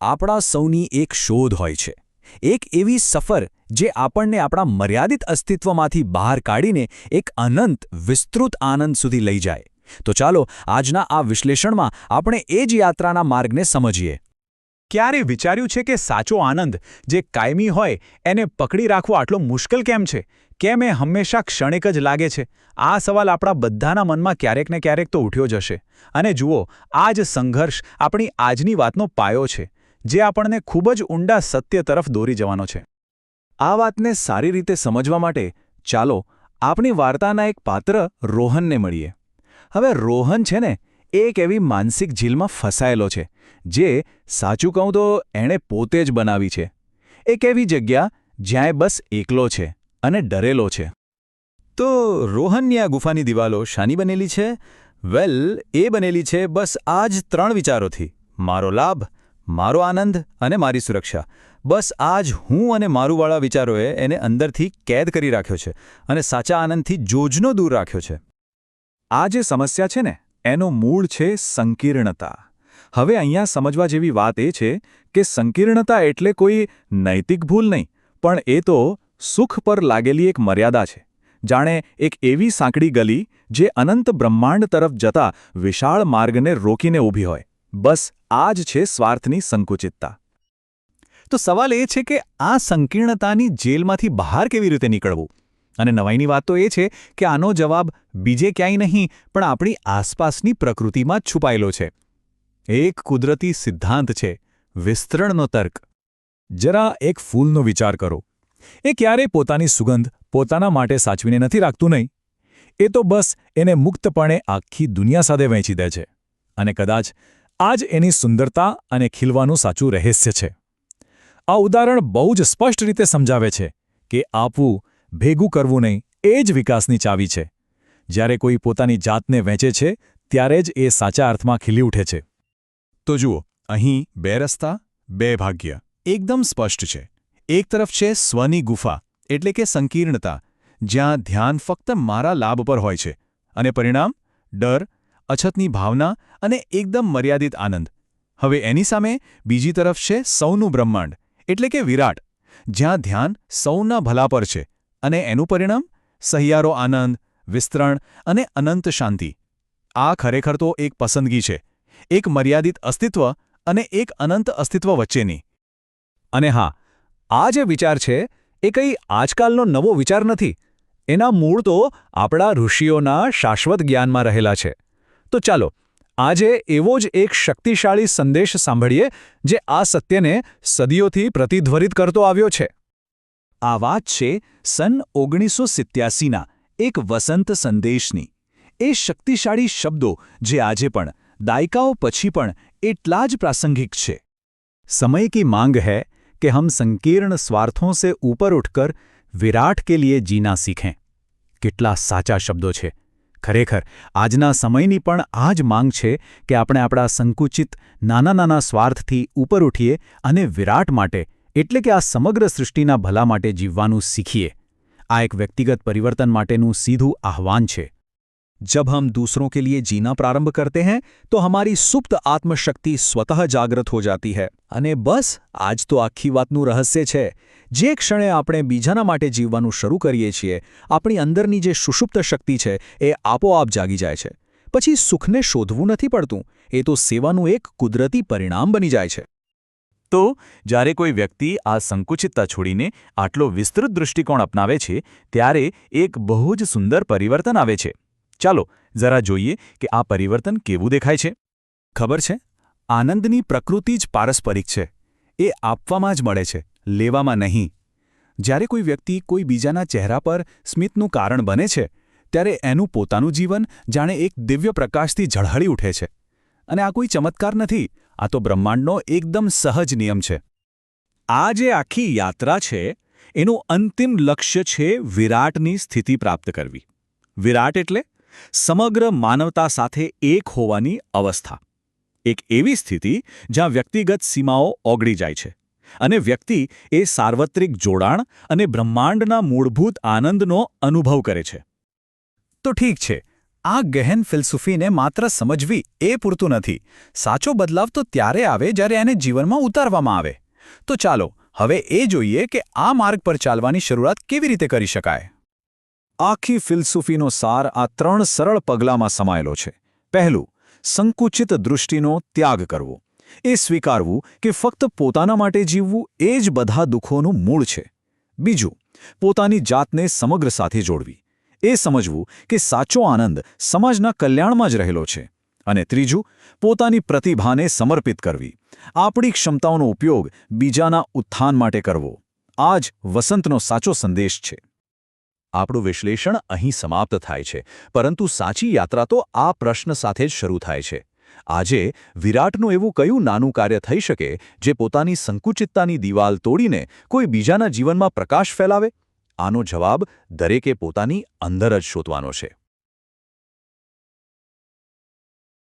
આપણા સૌની એક શોધ હોય છે. એક એવી સફર જે આપણને આપણા મર્યાદિત અસ્તિત્વમાંથી બહાર કાઢીને એક અનંત, વિસ્તૃત આનંદ સુધી લઈ જાય. તો ચાલો, આજના આ વિશ્લેષણમાં આપણે એ જ યાત્રાના માર્ગને સમજીએ. ક્યારે વિચાર્યું છે કે સાચો આનંદ જે કાયમી હોય એને પકડી રાખવો આટલો મુશ્કેલ કેમ છે? કેમ એ હંમેશા ક્ષણિક જ લાગે છે? આ સવાલ આપણા બધાના મનમાં ક્યારેક ને ક્યારેક તો ઉઠ્યો જશે અને જુઓ, આ જ સંઘર્ષ આપણી આજની વાતનો પાયો છે. જે આપણને ખૂબ જ ઊંડા સત્ય તરફ દોરી જવાનો છે. આ વાતને સારી રીતે સમજવા માટે ચાલો આપણી વાર્તાના એક પાત્ર રોહનને મળીએ. હવે રોહન છે ને એક એવી માનસિક ઝીલમાં ફસાયેલો છે, જે સાચું કહું તો એણે પોતે જ બનાવી છે. એક એવી જગ્યા જ્યાં બસ એકલો છે અને ડરેલો છે. તો રોહનની આ ગુફાની દિવાલો શાની બનેલી છે? વેલ, એ બનેલી છે બસ આ જ ત્રણ વિચારોથી. મારો લાભ મારો આનંદ અને મારી સુરક્ષા. બસ આ જ હું અને મારુંવાળા વિચારોએ એને અંદરથી કેદ કરી રાખ્યો છે અને સાચા આનંદથી જોજનો દૂર રાખ્યો છે. આ જે સમસ્યા છે ને, એનો મૂળ છે સંકીર્ણતા. હવે અહીંયા સમજવા જેવી વાત એ છે કે સંકીર્ણતા એટલે કોઈ નૈતિક ભૂલ નહીં, પણ એ તો સુખ પર લાગેલી એક મર્યાદા છે. જાણે એક એવી સાંકડી ગલી જે અનંત બ્રહ્માંડ તરફ જતા વિશાળ માર્ગને રોકીને ઊભી હોય. બસ આ જ છે સ્વાર્થની સંકુચિતતા. તો સવાલ એ છે કે આ સંકીર્ણતાની જેલમાંથી બહાર કેવી રીતે નીકળવું? અને નવાઈની વાત તો એ છે કે આનો જવાબ બીજે ક્યાંય નહીં, પણ આપણી આસપાસની પ્રકૃતિમાં છુપાયેલો છે. એક કુદરતી સિદ્ધાંત છે, વિસ્તરણનો તર્ક. જરા એક ફૂલનો વિચાર કરો. એ ક્યારેય પોતાની સુગંધ પોતાના માટે સાચવીને નથી રાખતું નહીં. એ તો બસ એને મુક્તપણે આખી દુનિયા સાથે વહેંચી દે છે. અને કદાચ આ જ એની સુંદરતા અને ખીલવાનું સાચું રહસ્ય છે. આ ઉદાહરણ બહુ જ સ્પષ્ટ રીતે સમજાવે છે કે આપવું ભેગું કરવું નહીં, એ જ વિકાસની ચાવી છે. જ્યારે કોઈ પોતાની જાતને વેચે છે, ત્યારે જ એ સાચા અર્થમાં ખીલી ઉઠે છે. તો જુઓ, અહીં બે રસ્તા, બે ભાગ્ય, એકદમ સ્પષ્ટ છે. એક તરફ છે સ્વની ગુફા, એટલે કે સંકીર્ણતા, જ્યાં ધ્યાન ફક્ત મારા લાભ પર હોય છે, અને પરિણામ, ડર અછતની ભાવના અને એકદમ મર્યાદિત આનંદ. હવે એની સામે બીજી તરફ છે સૌનું બ્રહ્માંડ, એટલે કે વિરાટ. જ્યાં ધ્યાન સૌના ભલા પર છે અને એનું પરિણામ સહિયારો આનંદ, વિસ્તરણ અને અનંત શાંતિ. આ ખરેખર તો એક પસંદગી છે, એક મર્યાદિત અસ્તિત્વ અને એક અનંત અસ્તિત્વ વચ્ચેની. અને હા, આ જે વિચાર છે એ કંઈ આજકાલનો નવો વિચાર નથી. એના મૂળ તો આપણા ઋષિઓના શાશ્વત જ્ઞાનમાં રહેલા છે. તો ચાલો, આજે એવો જ એક શક્તિશાળી સંદેશ સાંભળીએ, જે આ સત્યને સદીઓથી પ્રતિધ્વરિત કરતો આવ્યો છે. આ વાત છે સન ઓગણીસો સિત્યાસીના, એક વસંત સંદેશની. એ શક્તિશાળી શબ્દો જે આજે પણ, દાયકાઓ પછી પણ, એટલા જ પ્રાસંગિક છે. સમય કી માંગ હૈ કે હમ સંકીર્ણ સ્વાર્થોं સે ઉપર ઉઠકર, વિરાટ કે લીએ જીના સીખેં કેટલા સાચા શબ્દો છે. ખરેખર આજના સમયની પણ આ જ માંગ છે કે આપણે આપણા સંકુચિત નાના નાના સ્વાર્થથી ઉપર ઉઠીએ અને વિરાટ માટે એટલે કે આ સમગ્ર સૃષ્ટિના ભલા માટે જીવવાનું શીખીએ આ એક વ્યક્તિગત પરિવર્તન માટેનું સીધું આહ્વાન છે जब हम दूसरों के लिए जीना प्रारंभ करते हैं तो हमारी सुप्त आत्मशक्ति स्वतः जागृत हो जाती है અને બસ આજ તો આખી વાતનું રહસ્ય છે જે ક્ષણે આપણે બીજાના માટે જીવવાનું શરૂ કરીએ છીએ, આપણી અંદરની જે સુષુપ્ત શક્તિ છે, એ આપોઆપ જાગી જાય છે. પછી સુખને શોધવું નથી પડતું, એ તો સેવાનું એક કુદરતી પરિણામ બની જાય છે. તો, જ્યારે કોઈ વ્યક્તિ આ સંકુચિતતા છોડીને આટલો વિસ્તૃત દૃષ્ટિકોણ અપનાવે છે, ત્યારે એક બહુ જ સુંદર પરિવર્તન આવે છે. ચાલો, જરા જોઈએ કે આ પરિવર્તન કેવું દેખાય છે. ખબર છે? આનંદની પ્રકૃતિ જ પારસ્પરિક છે. એ આપવામાં જ મળે છે. લેવામાં નહીં. જ્યારે કોઈ વ્યક્તિ કોઈ બીજાના ચહેરા પર સ્મિતનું કારણ બને છે, ત્યારે એનું પોતાનું જીવન જાણે એક દિવ્ય પ્રકાશથી ઝળહળી ઉઠે છે. અને આ કોઈ ચમત્કાર નથી, આ તો બ્રહ્માંડનો એકદમ સહજ નિયમ છે. આ જે આખી યાત્રા છે, એનું અંતિમ લક્ષ્ય છે વિરાટની સ્થિતિ પ્રાપ્ત કરવી. વિરાટ એટલે સમગ્ર માનવતા સાથે એક હોવાની અવસ્થા. એક એવી સ્થિતિ જ્યાં વ્યક્તિગત સીમાઓ ઓગળી જાય છે. અને વ્યક્તિ એ સાર્વત્રિક જોડાણ અને બ્રહ્માંડના મૂળભૂત આનંદનો અનુભવ કરે છે. તો ઠીક છે, આ ગહેન ફિલસુફીને માત્ર સમજવી એ પૂરતું નથી. સાચો બદલાવ તો ત્યારે આવે જ્યારે એને જીવનમાં ઉતારવામાં આવે. તો ચાલો, હવે એ જોઈએ કે આ માર્ગ પર ચાલવાની શરૂઆત કેવી રીતે કરી શકાય. આખી ફિલસુફીનો સાર આ ત્રણ સરળ પગલાંમાં સમાયેલો છે. પહેલું, સંકુચિત દૃષ્ટિનો ત્યાગ કરવો. એ સ્વીકારવું કે ફક્ત પોતાના માટે જીવવું એ જ બધા દુઃખોનું મૂળ છે. બીજું, પોતાની જાતને સમગ્ર સાથે જોડવી. એ સમજવું કે સાચો આનંદ સમાજના કલ્યાણમાં જ રહેલો છે. અને ત્રીજું, પોતાની પ્રતિભાને સમર્પિત કરવી. આપણી ક્ષમતાઓનો ઉપયોગ બીજાના ઉત્થાન માટે કરવો. આ જ વસંતનો સાચો સંદેશ છે. આપણું વિશ્લેષણ અહીં સમાપ્ત થાય છે. પરંતુ સાચી યાત્રા તો આ પ્રશ્ન સાથે જ શરૂ થાય છે. આજે વિરાટનું એવું કયું નાનું કાર્ય થઈ શકે જે પોતાની સંકુચિતતાની દિવાલ તોડીને કોઈ બીજાના જીવનમાં પ્રકાશ ફેલાવે? આનો જવાબ દરેકે પોતાની અંદર જ શોધવાનો છે.